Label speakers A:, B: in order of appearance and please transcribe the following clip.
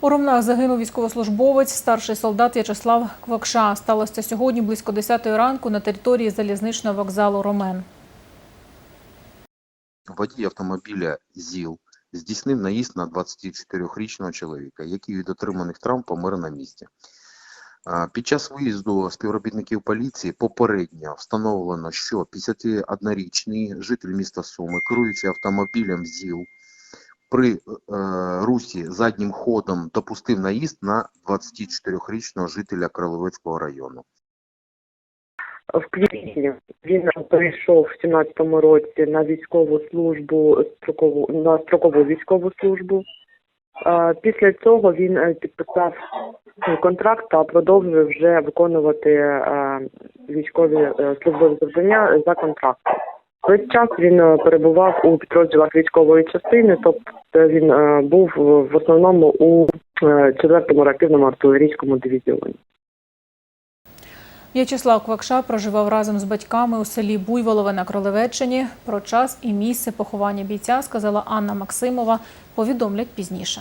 A: У Ромнах загинув військовослужбовець, старший солдат В'ячеслав Квакша. Сталося сьогодні близько 10 ранку на території залізничного вокзалу Ромен.
B: Водій автомобіля ЗІЛ здійснив наїзд на 24-річного чоловіка, який від отриманих травм помер на місці. Під час виїзду співробітників поліції попередньо встановлено, що 51-річний житель міста Суми, керуючи автомобілем ЗІЛ, при е, русі заднім ходом допустив наїзд на 24-річного жителя Кролевецького району.
C: в квітні він перейшов в 17-му році на військову службу строкову на строкову військову службу. Після цього він е, підписав контракт та продовжує вже виконувати е, військові службові завдання за контрактом. Весь час він е, перебував у підрозділах військової частини, тобто він е, був в основному у 4-му реактивному артилерійському дивізіоні.
A: В'ячеслав Квакша проживав разом з батьками у селі Буйволове на Кролевеччині. Про час і місце поховання бійця сказала Анна Максимова. Повідомлять пізніше.